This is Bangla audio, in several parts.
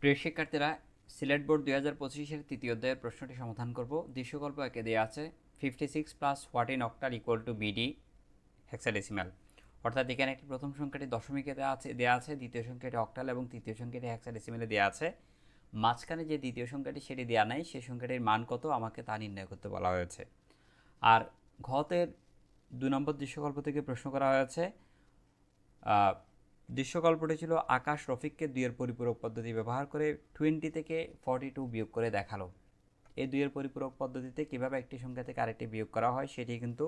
প্রিয় শিক্ষার্থীরা সিলেট বোর্ড দুই হাজার পঁচিশের তৃতীয় অধ্যায়ের প্রশ্নটি সমাধান করব। দৃশ্যকল্প একে দেওয়া আছে। Fifty six plus fourteen octal equal to BD hexadecimal অর্থাৎ এখানে একটি প্রথম সংখ্যাটি দশমিকে দেওয়া আছে দেওয়া আছে, দ্বিতীয় সংখ্যাটি অক্টাল এবং তৃতীয় সংখ্যাটি হেক্সাডেসিমালে দেওয়া আছে। মাঝখানে যে দ্বিতীয় সংখ্যাটি সেটি দেওয়া নাই সেই সংখ্যাটির মান কত আমাকে তা নির্ণয় করতে বলা হয়েছে। আর ঘতের দু নম্বর দৃশ্যকল্প থেকে প্রশ্ন করা হয়েছে দৃশ্যকল্পটি ছিল আকাশ রফিককে দুইয়ের পরিপূরক পদ্ধতি ব্যবহার করে টোয়েন্টি থেকে ফর্টি টু বিয়োগ করে দেখাল। এই দুইয়ের পরিপূরক পদ্ধতিতে কীভাবে একটি সংখ্যা থেকে আরেকটি বিয়োগ করা হয় সেটি কিন্তু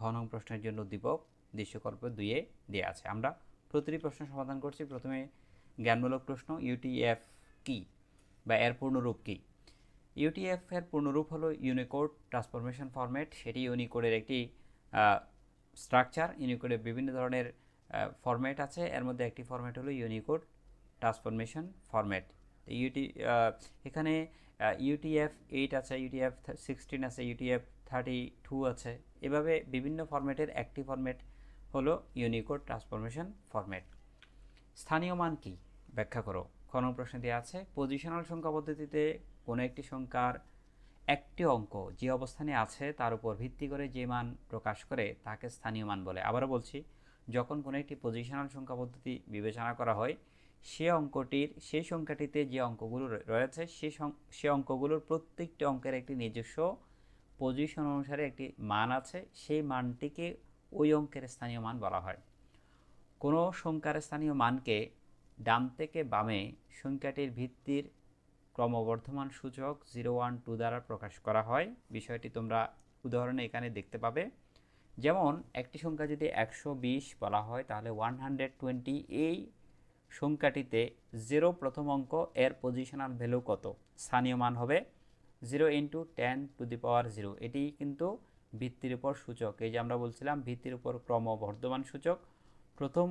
ঘন প্রশ্নের জন্য উদ্দীপক দৃশ্যকল্প দুইয়ে দেওয়া আছে। আমরা প্রতিটি প্রশ্ন সমাধান করছি। প্রথমে জ্ঞানমূলক প্রশ্ন ইউটিএফ কি বা এর পূর্ণরূপ কী? ইউটিএফ এর পূর্ণরূপ হলো ইউনিকোড ট্রান্সফরমেশন ফরম্যাট সেটি ইউনিকোডের একটি স্ট্রাকচার ইউনিকোডের বিভিন্ন ধরনের ফরম্যাট আছে। এর মধ্যে একটি ফরম্যাট হলো Unicode transformation format U T এখানে ইউটিএফ এইট আছে ইউটিএফ সিক্সটিন আছে ইউটিএফ থার্টি টু আছে। এভাবে বিভিন্ন ফরম্যাটের একটি ফরম্যাট হলো ইউনিকোড ট্রান্সফরমেশন ফরম্যাট স্থানীয় মান কি? ব্যাখ্যা করো। খন প্রশ্নে দেওয়া আছে? পজিশনাল সংখ্যা পদ্ধতিতে কোনো একটি সংখ্যার একটি অঙ্ক যে অবস্থানে আছে, তার উপর ভিত্তি করে যে মান প্রকাশ করে, তাকে স্থানীয় মান বলে। আবারও বলছি যখন কোনো একটি পজিশনাল সংখ্যা পদ্ধতি বিবেচনা করা হয়, সে অঙ্কটির সেই সংখ্যাটিতে যে অঙ্কগুলো রয়ে- রয়েছে, সং- সে অঙ্কগুলোর প্রত্যেকটি অঙ্কের একটি নিজস্ব পজিশন অনুসারে একটি মান আছে, সেই মানটিকে ওই অঙ্কের স্থানীয় মান বলা হয়। কোনো সংখ্যার স্থানীয় মানকে ডান থেকে বামে সংখ্যাটির ভিত্তির ক্রমবর্ধমান সূচক জিরো ওয়ান টু দ্বারা প্রকাশ করা হয়। বিষয়টি তোমরা উদাহরণে এখানে দেখতে পাবে। যেমন একটি সংখ্যা যদি একশো বিশ বলা হয়, তাহলে ওয়ান হান্ড্রেড টোয়েন্টি এই সংখ্যাটিতে জিরো প্রথম অঙ্ক, এর পজিশনাল ভ্যালু কত? স্থানীয় মান হবে zero into ten to the power zero এটি কিন্তু ভিত্তির উপর সূচক। এই যে আমরা বলছিলাম, ভিত্তির উপর ক্রমবর্ধমান সূচক। প্রথম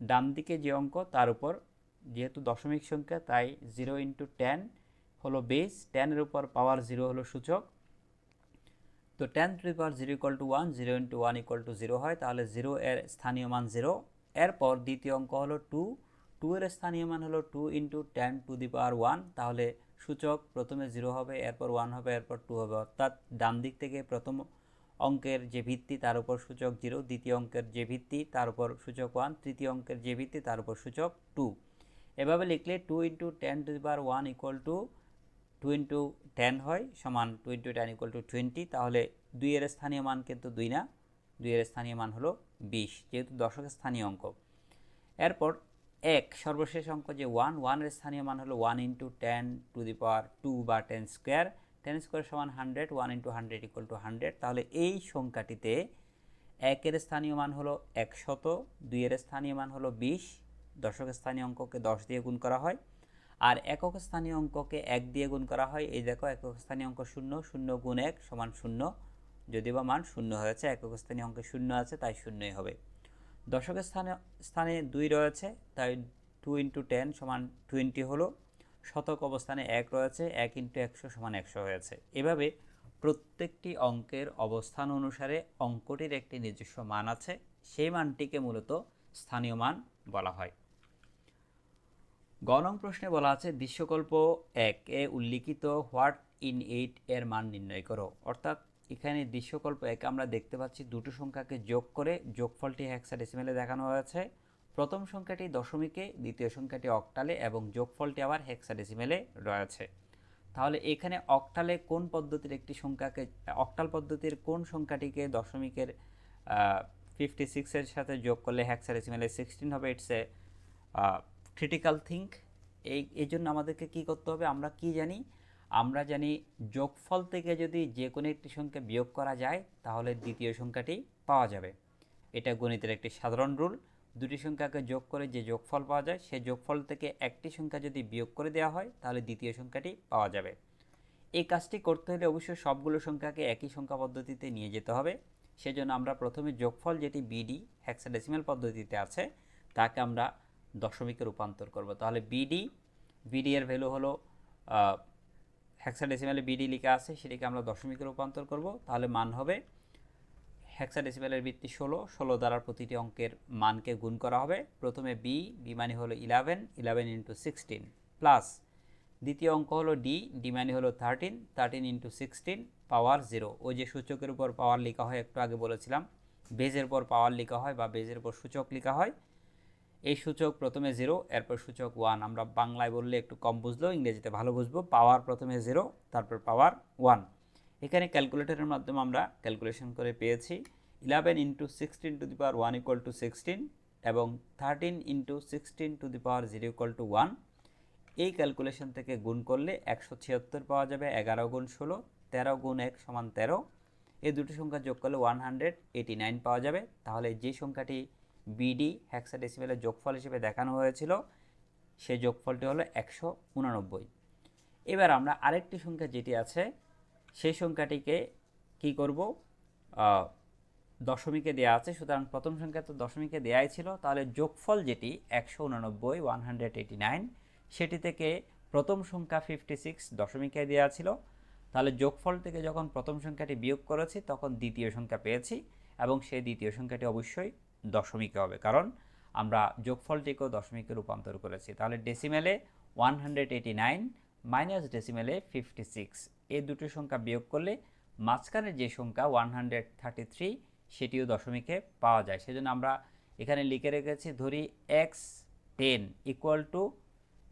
ডান দিকে যে অঙ্ক, তার উপর যেহেতু দশমিক সংখ্যা, তাই জিরো ইন্টু টেন হলো বেস টেনের উপর পাওয়ার জিরো হলো সূচক। তো ten to the power zero equal to one zero into one equal to zero হয়, তাহলে জিরো এর স্থানীয় মান জিরো এরপর দ্বিতীয় অঙ্ক হলো টু টু এর স্থানীয় মান হলো two into ten to the power one তাহলে সূচক প্রথমে জিরো হবে, এরপর ওয়ান হবে, এরপর টু হবে, অর্থাৎ ডান দিক থেকে প্রথম অঙ্কের যে ভিত্তি, তার উপর সূচক জিরো দ্বিতীয় অঙ্কের যে ভিত্তি, তার উপর সূচক ওয়ান তৃতীয় অঙ্কের যে ভিত্তি, তার উপর সূচক টু এভাবে লিখলে two into ten to the power one equal to two into ten হয় সমান two into ten equal to twenty তাহলে দুইয়ের স্থানীয় মান কিন্তু দুই না। দুইয়ের স্থানীয় মান হলো বিশ, যেহেতু দশকের স্থানীয় অঙ্ক। এরপর এক, সর্বশেষ অঙ্ক যে ওয়ান ওয়ানের স্থানীয় মান হলো one into ten to the power two বা টেন স্কোয়ার টেন স্কোয়ার সমান hundred one into hundred equal to hundred তাহলে এই সংখ্যাটিতে একের স্থানীয় মান হলো একশত দুইয়ের স্থানীয় মান হলো বিশ। দশকের স্থানীয় অঙ্ককে দশ দিয়ে গুণ করা হয়। আর একক স্থানীয় অঙ্ককে এক দিয়ে গুণ করা হয়। এই দেখো, একক স্থানীয় অঙ্ক শূন্য শূন্য গুণ এক সমান শূন্য। যদি বা মান শূন্য হয়েছে, একক স্থানীয় অঙ্কে শূন্য আছে, তাই শূন্যই হবে। দশকের স্থানে স্থানে দুই রয়েছে, তাই টু ইন্টু টেন সমান টোয়েন্টি হলো। শতক অবস্থানে এক রয়েছে, এক ইন্টু একশো সমান একশো হয়েছে। এভাবে প্রত্যেকটি অঙ্কের অবস্থান অনুসারে অঙ্কটির একটি নিজস্ব মান আছে। সেই মানটিকে মূলত স্থানীয় মান বলা হয়। গণং প্রশ্নে বলা আছে দৃশ্যকল্প এক এ উল্লিখিত হোয়াট ইন এইট এর মান নির্ণয় করো। অর্থাৎ এখানে দৃশ্যকল্প এক আমরা দেখতে পাচ্ছি দুটো সংখ্যাকে যোগ করে যোগফলটি হেক্সাডেসিমেলে দেখানো হয়েছে। প্রথম সংখ্যাটি দশমিকে, দ্বিতীয় সংখ্যাটি অক্টালে এবং যোগফলটি আবার হেক্সাডেসিমেলে রয়েছে। তাহলে এখানে অক্টালে কোন পদ্ধতির একটি সংখ্যাকে, অক্টাল পদ্ধতির কোন সংখ্যাটিকে দশমিকের ফিফটি সিক্সের সাথে যোগ করলে হেক্সাডেসিমেলে সিক্সটিন হবে ইটস ক্রিটিক্যাল থিঙ্ক এই এই জন্য আমাদেরকে কী করতে হবে? আমরা কি জানি? আমরা জানি যোগফল থেকে যদি যে কোনো একটি সংখ্যা বিয়োগ করা যায়, তাহলে দ্বিতীয় সংখ্যাটি পাওয়া যাবে। এটা গণিতের একটি সাধারণ রুল। দুটি সংখ্যাকে যোগ করে যে যোগফল পাওয়া যায় সেই যোগফল থেকে একটি সংখ্যা যদি বিয়োগ করে দেওয়া হয়, তাহলে দ্বিতীয় সংখ্যাটি পাওয়া যাবে। এই কাজটি করতে হলে অবশ্যই সবগুলো সংখ্যাকে একই সংখ্যা পদ্ধতিতে নিয়ে যেতে হবে। সেজন্য আমরা প্রথমে যোগফল যেটি বিডি হেক্সাডেসিমাল পদ্ধতিতে আছে, তাকে আমরা দশমিকে রূপান্তর করব। তাহলে বিডি বিডি এর ভ্যালু হলো হেক্সাডেসিমালে বিডি লেখা আছে, সেটিকে আমরা দশমিকে রূপান্তর করব। তাহলে মান হবে হেক্সাডেসিমালের ভিত্তি ষোলো ষোলো দ্বারা প্রতিটি অঙ্কের মানকে গুণ করা হবে। প্রথমে বি বি মানে হলো eleven eleven into sixteen plus দ্বিতীয় অঙ্ক হলো ডি ডি মানে হলো thirteen thirteen into sixteen power zero ওই যে সূচকের উপর পাওয়ার লেখা হয়, একটু আগে বলেছিলাম বেজের উপর পাওয়ার লেখা হয় বা বেজের উপর সূচক লেখা হয় এই সূচক প্রথমে জিরো এরপর সূচক ওয়ান আমরা বাংলায় বললে একটু কম বুঝলেও ইংরেজিতে ভালো বুঝব। পাওয়ার প্রথমে জিরো তারপর পাওয়ার ওয়ান এখানে ক্যালকুলেটরের মাধ্যমে আমরা ক্যালকুলেশন করে পেয়েছি। Eleven into sixteen to the power one equal to sixteen এবং thirteen into sixteen to the power zero equal to one এই ক্যালকুলেশন থেকে গুণ করলে একশো ছিয়াত্তর পাওয়া যাবে, এগারো গুণ ষোলো, তেরো গুণ এক সমান তেরো। এই দুটি সংখ্যা যোগ করলে ওয়ান হান্ড্রেড এইটি নাইন পাওয়া যাবে। তাহলে যে সংখ্যাটি বিডি হ্যাক্সাডেসিমেলের যোগফল হিসেবে দেখানো হয়েছিল সেই যোগফলটি হলো একশো উনানব্বই। এবার আমরা আরেকটি সংখ্যা যেটি আছে, সেই সংখ্যাটিকে কি করব? দশমিকে দেওয়া আছে, সুতরাং প্রথম সংখ্যা তো দশমিকে দেওয়াই ছিল, তাহলে যোগফল যেটি একশো উনানব্বই ওয়ান হান্ড্রেড এইটি নাইন সেটি থেকে প্রথম সংখ্যা ফিফটি সিক্স দশমিকে দেওয়া ছিল। তাহলে যোগফল থেকে যখন প্রথম সংখ্যাটি বিয়োগ করেছি, তখন দ্বিতীয় সংখ্যা পেয়েছি এবং সেই দ্বিতীয় সংখ্যাটি অবশ্যই দশমিকে হবে। কারণ আমরা যোগফলটিকেও দশমিকে রূপান্তর করেছি। তাহলে ডেসিমেলে one hundred eighty nine minus ডেসিমেলে fifty six এই দুটো সংখ্যা বিয়োগ করলে মাঝখানের যে সংখ্যা ওয়ান হান্ড্রেড থার্টি থ্রি সেটিও দশমিকে পাওয়া যায়। সেজন্য আমরা এখানে লিখে রেখেছি, ধরি এক্স টেন ইকুয়াল টু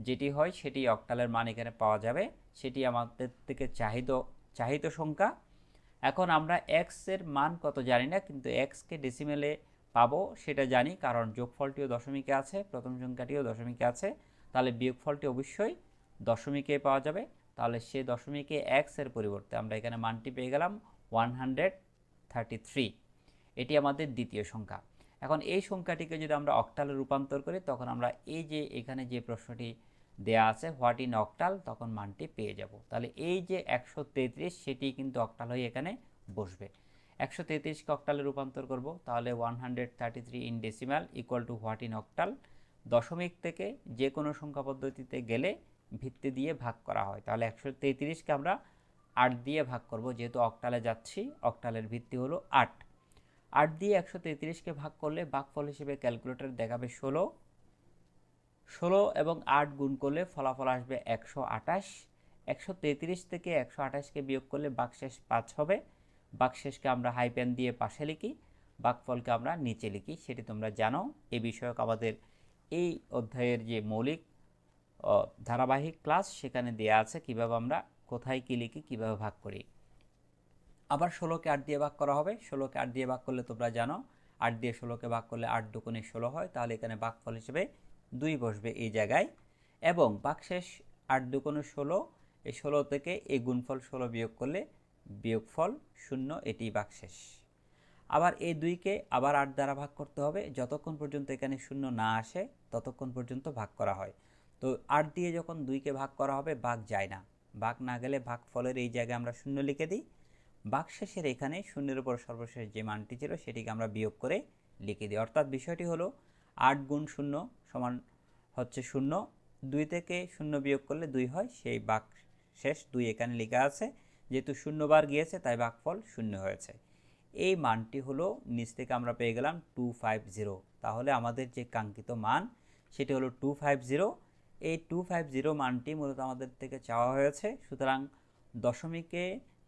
যেটি হয় সেটি অক্টালের মান এখানে পাওয়া যাবে। সেটি আমাদের থেকে চাহিদ চাহিত সংখ্যা। এখন আমরা এক্সের মান কত জানি না, কিন্তু এক্সকে ডেসিমেলে পাবো, সেটা জানি, কারণ যোগফলটিও দশমিকে আছে, প্রথম সংখ্যাটিও দশমিকে আছে, তাহলে বিয়োগফলটি অবশ্যই দশমিকে পাওয়া যাবে। তাহলে সে দশমিকে এক্সের পরিবর্তে আমরা এখানে মানটি পেয়ে গেলাম ওয়ান হান্ড্রেড থার্টি থ্রি এটি আমাদের দ্বিতীয় সংখ্যা। এখন এই সংখ্যাটিকে যদি আমরা অক্টালে রূপান্তর করি, তখন আমরা এই যে এখানে যে প্রশ্নটি দেয়া আছে হোয়াট ইন অক্টাল তখন মানটি পেয়ে যাব। তাহলে এই যে একশো তেত্রিশ, সেটি কিন্তু অক্টাল হয়ে এখানে বসবে। একশো তেত্রিশকে অক্টালে রূপান্তর করব, তাহলে one hundred thirty three in decimal equal to what in octal দশমিক থেকে যে কোনো সংখ্যা পদ্ধতিতে গেলে ভিত্তি দিয়ে ভাগ করা হয়। তাহলে একশো তেত্রিশকে আমরা আট দিয়ে ভাগ করব, যেহেতু অক্টালে যাচ্ছি অক্টালের ভিত্তি হলো আট। আট দিয়ে একশো তেত্রিশকে ভাগ করলে ভাগফল হিসেবে ক্যালকুলেটর দেখাবে ষোলো। ষোলো এবং আট গুণ করলে ফলাফল আসবে একশো আঠাশ। একশো তেত্রিশ থেকে একশো আঠাশকে বিয়োগ করলে বাকশেষ পাঁচ হবে। বাকশেষকে আমরা হাইপেন দিয়ে পাশে লিখি বাকফলকে আমরা নিচে লিখি। সেটি তোমরা জানো। এ বিষয়ক আমাদের এই অধ্যায়ের যে মৌলিক ধারাবাহিক ক্লাস সেখানে দেয়া আছে কীভাবে আমরা কোথায় কী লিখি, কীভাবে ভাগ করি। আবার ষোলোকে আট দিয়ে ভাগ করা হবে। ষোলোকে আট দিয়ে ভাগ করলে তোমরা জানো, আট দিয়ে ষোলোকে ভাগ করলে আট দুগুণে ষোলো হয়। তাহলে এখানে ভাগফল হিসেবে দুই বসবে এই জায়গায়। এবং বাকশেষ আট দুগুণে ষোলো, এই ষোলো থেকে এই গুণফল ষোলো বিয়োগ করলে বিয়োগফল শূন্য এটি বাকশেষ। আবার এই দুইকে আবার আট দ্বারা ভাগ করতে হবে। যতক্ষণ পর্যন্ত এখানে শূন্য না আসে, ততক্ষণ পর্যন্ত ভাগ করা হয়। তো আট দিয়ে যখন দুইকে ভাগ করা হবে ভাগ যায় না। ভাগ না গেলে ভাগ ফলের এই জায়গায় আমরা শূন্য লিখে দিই। বাকশেষের এখানে শূন্যের উপর সর্বশেষ যে মানটি ছিল, সেটিকে আমরা বিয়োগ করে লিখে দিই। অর্থাৎ বিষয়টি হলো, আট গুণ শূন্য সমান হচ্ছে শূন্য। দুই থেকে শূন্য বিয়োগ করলে দুই হয়, সেই বাক শেষ দুই এখানে লেখা আছে। যেহেতু শূন্যবার গিয়েছে, তাই বাকফল শূন্য হয়েছে। এই মানটি হলো, নিচ থেকে আমরা পেয়ে গেলাম টু ফাইভ জিরো তাহলে আমাদের যে কাঙ্ক্ষিত মান, সেটি হলো টু ফাইভ জিরো এই টু ফাইভ জিরো মানটি মূলত আমাদের থেকে চাওয়া হয়েছে। সুতরাং দশমিকে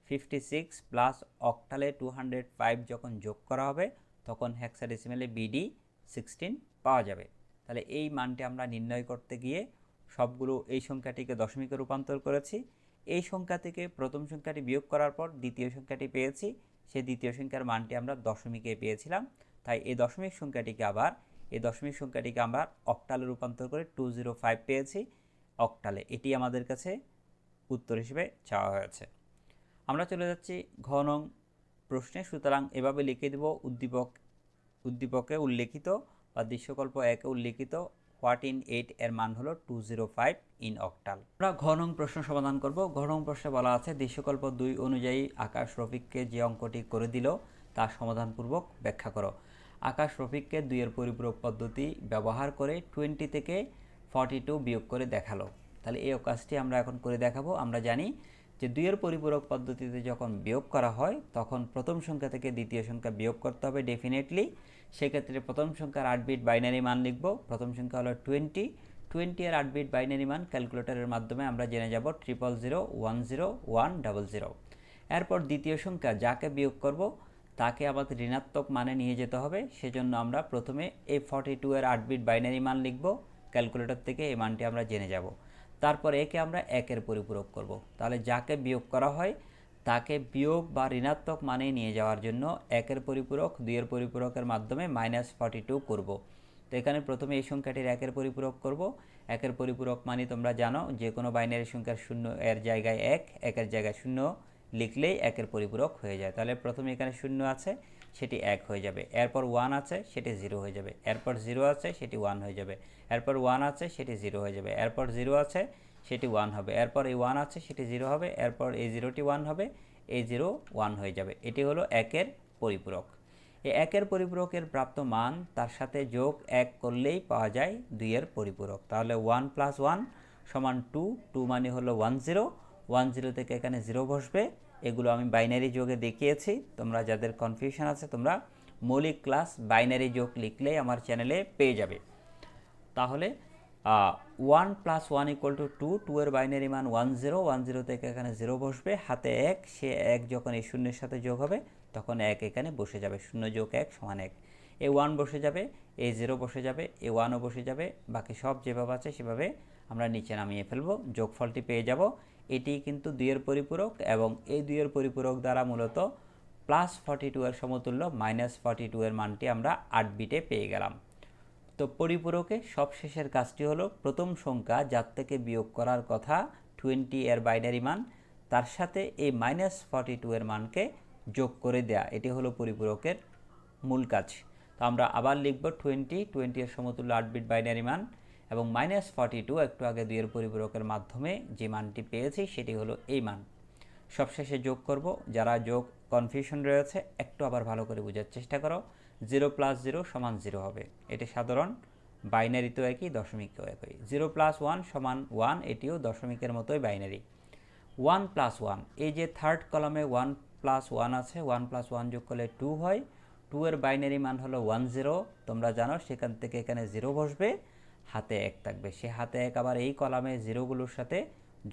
ফিফটি সিক্স প্লাস অক্টালে টু হান্ড্রেড ফাইভ যখন যোগ করা হবে, তখন হ্যাক্সাডেসিমেলে বিডি সিক্সটিন পাওয়া যাবে। তাহলে এই মানটি আমরা নির্ণয় করতে গিয়ে সবগুলো এই সংখ্যাটিকে দশমিকে রূপান্তর করেছি। এই সংখ্যা থেকে প্রথম সংখ্যাটি বিয়োগ করার পর দ্বিতীয় সংখ্যাটি পেয়েছি। সেই দ্বিতীয় সংখ্যার মানটি আমরা দশমিকে পেয়েছিলাম। তাই এই দশমিক সংখ্যাটিকে আবার, এই দশমিক সংখ্যাটিকে আমরা অক্টালে রূপান্তর করে টু জিরো ফাইভ পেয়েছি। অক্টালে এটি আমাদের কাছে উত্তর হিসেবে চাওয়া হয়েছে। আমরা চলে যাচ্ছি ঘ নং প্রশ্নে। সুতরাং এভাবে লিখে দেব, উদ্দীপক, উদ্দীপকে উল্লেখিত বা দৃশ্যকল্প একে উল্লেখিত ইন এইট এর মান হলো two zero five in octal আমরা ঘ নং প্রশ্ন সমাধান করব। ঘ নং প্রশ্নে বলা আছে, দৃশ্যকল্প দুই অনুযায়ী আকাশ রফিককে যে অঙ্কটি করে দিল তার সমাধানপূর্বক ব্যাখ্যা করো। আকাশ রফিককে দুইয়ের পরিপূরক পদ্ধতি ব্যবহার করে টোয়েন্টি থেকে ফর্টি টু বিয়োগ করে দেখাল। তাহলে এই কাজটি আমরা এখন করে দেখাবো। আমরা জানি যে দুইয়ের পরিপূরক পদ্ধতিতে যখন বিয়োগ করা হয়, তখন প্রথম সংখ্যা থেকে দ্বিতীয় সংখ্যা বিয়োগ করতে হবে ডেফিনেটলি সেক্ষেত্রে প্রথম সংখ্যার আট বিট বাইনারি মান লিখব। প্রথম সংখ্যা হলো টোয়েন্টি টোয়েন্টি আর আট বিট বাইনারি মান ক্যালকুলেটরের মাধ্যমে আমরা জেনে যাব triple zero one zero one double zero এরপর দ্বিতীয় সংখ্যা যাকে বিয়োগ করব, তাকে আমাদের ঋণাত্মক মানে নিয়ে যেতে হবে। সেজন্য আমরা প্রথমে এই ফর্টি টু এর আট বিট বাইনারি মান লিখব ক্যালকুলেটর থেকে এই মানটি আমরা জেনে যাব। তারপর একে আমরা একের পরিপূরক করব। তাহলে যাকে বিয়োগ করা হয় তাকে বিয়োগ বা ঋণাত্মক মানে নিয়ে যাওয়ার জন্য একের পরিপূরক, দুইয়ের পরিপূরকের মাধ্যমে মাইনাস ফর্টি টু করব। তো এখানে প্রথমে এই সংখ্যাটির একের পরিপূরক করব। একের পরিপূরক মানে তোমরা জানো যে কোনো বাইনারি সংখ্যার শূন্য এর জায়গায় এক, একের জায়গায় শূন্য লিখলেই একের পরিপূরক হয়ে যায়। তাহলে প্রথমে এখানে শূন্য আছে, সেটি এক হয়ে যাবে। এরপর ওয়ান আছে, সেটি জিরো হয়ে যাবে। এরপর জিরো আছে, সেটি ওয়ান হয়ে যাবে। এরপর ওয়ান আছে, সেটি জিরো হয়ে যাবে। এরপর জিরো আছে সেটি ওয়ান হবে। এরপর এই ওয়ান আছে, সেটি জিরো হবে। এরপর এই জিরোটি ওয়ান হবে, এই জিরো ওয়ান হয়ে যাবে। এটি হলো একের পরিপূরক। এই একের পরিপূরকের প্রাপ্ত মান, তার সাথে যোগ এক করলেই পাওয়া যায় দুইয়ের পরিপূরক। তাহলে ওয়ান প্লাস ওয়ান সমান টু টু মানে হলো ওয়ান জিরো ওয়ান জিরো থেকে এখানে জিরো বসবে। এগুলো আমি বাইনারি যোগে দেখিয়েছি। তোমরা যাদের কনফিউশন আছে, তোমরা মৌলিক ক্লাস বাইনারি যোগ লিখলেই আমার চ্যানেলে পেয়ে যাবে। তাহলে one plus one equal to two two two binary মান ওয়ান জিরো ওয়ান জিরো থেকে এখানে জিরো বসবে, হাতে এক, সে এক যখন এই শূন্যের সাথে যোগ হবে, তখন এক এখানে বসে যাবে, শূন্য যোগ এক সমান এক। এ ওয়ান বসে যাবে, এ জিরো বসে যাবে, এ ওয়ানও বসে যাবে, বাকি সব যেভাবে আছে সেভাবে আমরা নিচে নামিয়ে ফেলব, যোগফলটি পেয়ে যাব। এটি কিন্তু দুইয়ের পরিপূরক এবং এই দুইয়ের পরিপূরক দ্বারা মূলত প্লাস ফর্টি টু এর সমতুল্য মাইনাস ফর্টি টু এর মানটি আমরা আট বিটে পেয়ে গেলাম। তো পরিপূরকে সবশেষের কাজটি হলো প্রথম সংখ্যা যার থেকে বিয়োগ করার কথা টোয়েন্টি এর বাইনারি মান, তার সাথে এই মাইনাস ফর্টি টু এর মানকে যোগ করে দেয়া। এটি হলো পরিপূরকের মূল কাজ। তো আমরা আবার লিখব টোয়েন্টি টোয়েন্টি এর সমতুল্য আট বিট বাইনারি মান এবং মাইনাস ফর্টি টু একটু আগে দুইয়ের পরিপূরকের মাধ্যমে যে মানটি পেয়েছি সেটি হলো এই মান। সবশেষে যোগ করব। যারা যোগ কনফিউশন রয়েছে, একটু আবার ভালো করে বোঝার চেষ্টা করো। জিরো প্লাস জিরো সমান জিরো হবে। এটি সাধারণ বাইনারি তো একই, দশমিকও একই। জিরো প্লাস ওয়ান সমান ওয়ান, এটিও দশমিকের মতোই বাইনারি। ওয়ান প্লাস ওয়ান, এই যে থার্ড কলামে ওয়ান প্লাস ওয়ান আছে, ওয়ান প্লাস ওয়ান যোগ করলে টু হয়। টু এর বাইনারি মান হলো ওয়ান জিরো। তোমরা জানো, সেখান থেকে এখানে জিরো বসবে, হাতে এক থাকবে। সে হাতে এক আবার এই কলামে জিরোগুলোর সাথে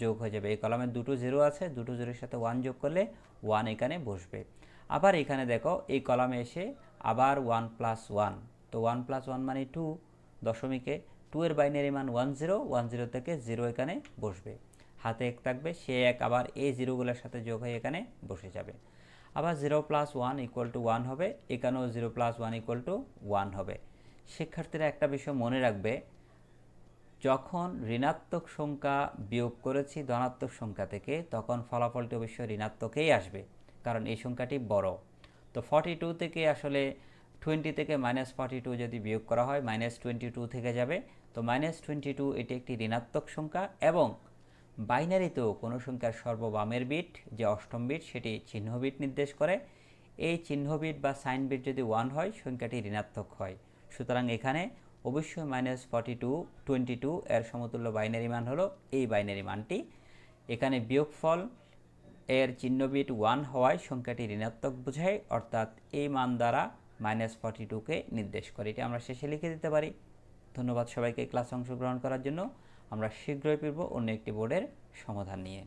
যোগ হয়ে যাবে। এই কলামে দুটো জিরো আছে, দুটো জিরোর সাথে ওয়ান যোগ করলে ওয়ান এখানে বসবে। আবার এখানে দেখো, এই কলামে এসে আবার ওয়ান প্লাস ওয়ান। তো ওয়ান প্লাস ওয়ান মানে টু দশমিকে টু এর বাইনারি মান ওয়ান জিরো ওয়ান জিরো থেকে জিরো এখানে বসবে। হাতে এক থাকবে, সে এক আবার এই জিরোগুলোর সাথে যোগ হয়ে এখানে বসে যাবে। আবার zero plus one equal to one হবে, এখানেও zero plus one equal to one হবে। শিক্ষার্থীরা একটা বিষয় মনে রাখবে, যখন ঋণাত্মক সংখ্যা বিয়োগ করেছি ধনাত্মক সংখ্যা থেকে, তখন ফলাফলটি অবশ্যই ঋণাত্মকেই আসবে, কারণ এই সংখ্যাটি বড়। তো ফর্টি টু থেকে আসলে টোয়েন্টি থেকে মাইনাস ফর্টি টু যদি বিয়োগ করা হয় মাইনাস টোয়েন্টি টু থেকে যাবে। তো মাইনাস টোয়েন্টি টু এটি একটি ঋণাত্মক সংখ্যা এবং বাইনারিতেও কোনো সংখ্যার সর্ববামের বিট, যে অষ্টম বিট, সেটি চিহ্ন বিট নির্দেশ করে। এই চিহ্ন বিট বা সাইন বিট যদি ওয়ান হয়, সংখ্যাটি ঋণাত্মক হয়। সুতরাং এখানে অবশ্যই minus forty two twenty two এর সমতুল্য বাইনারি মান হলো এই বাইনারি মানটি। এখানে বিয়োগফল এর চিহ্ন বিট ওয়ান হওয়ায় সংখ্যাটি ঋণাত্মক বোঝায়, অর্থাৎ এই মান দ্বারা মাইনাস ফর্টি টুকে নির্দেশ করে। এটি আমরা শেষে লিখে দিতে পারি। ধন্যবাদ সবাইকে ক্লাস অংশগ্রহণ করার জন্য। আমরা শীঘ্রই ফিরব অন্য একটি বোর্ডের সমাধান নিয়ে।